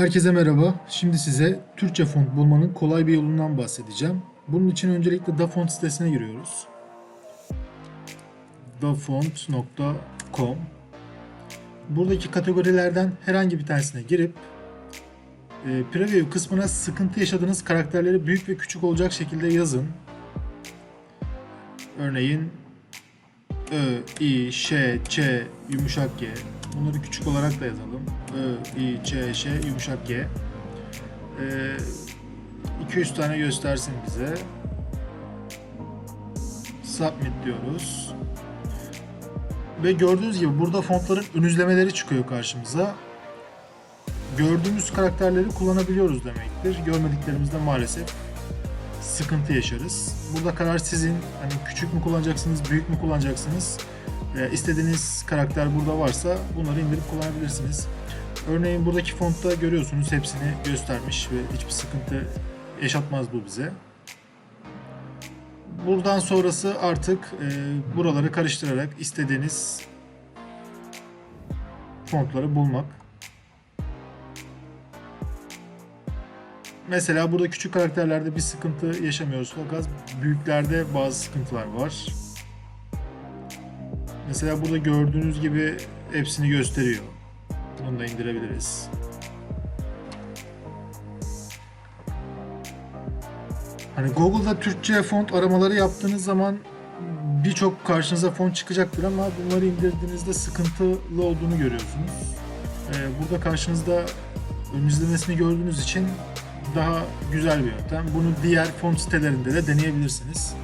Herkese merhaba. Şimdi size Türkçe font bulmanın kolay bir yolundan bahsedeceğim. Bunun için öncelikle DaFont sitesine giriyoruz. dafont.com Buradaki kategorilerden herhangi bir tanesine girip e, preview kısmına sıkıntı yaşadığınız karakterleri büyük ve küçük olacak şekilde yazın. Örneğin Ö, I, Ş, Ç, yumuşak G. Bunları küçük olarak da yazalım. Ö, I, Ç, Ş, yumuşak G. Ee, 200 tane göstersin bize. Submit diyoruz. Ve gördüğünüz gibi burada fontların ön izlemeleri çıkıyor karşımıza. Gördüğümüz karakterleri kullanabiliyoruz demektir. Görmediklerimizde maalesef sıkıntı yaşarız. Burada karar sizin. Hani küçük mü kullanacaksınız, büyük mü kullanacaksınız? Ee, istediğiniz karakter burada varsa bunları indirip kullanabilirsiniz. Örneğin buradaki fontta görüyorsunuz hepsini göstermiş ve hiçbir sıkıntı yaşatmaz bu bize. Buradan sonrası artık e, buraları karıştırarak istediğiniz fontları bulmak. Mesela burada küçük karakterlerde bir sıkıntı yaşamıyoruz fakat büyüklerde bazı sıkıntılar var. Mesela burada gördüğünüz gibi hepsini gösteriyor. Bunu da indirebiliriz. Hani Google'da Türkçe font aramaları yaptığınız zaman birçok karşınıza font çıkacaktır ama bunları indirdiğinizde sıkıntılı olduğunu görüyorsunuz. Ee, burada karşınızda ön izlemesini gördüğünüz için daha güzel bir yöntem. Bunu diğer font sitelerinde de deneyebilirsiniz.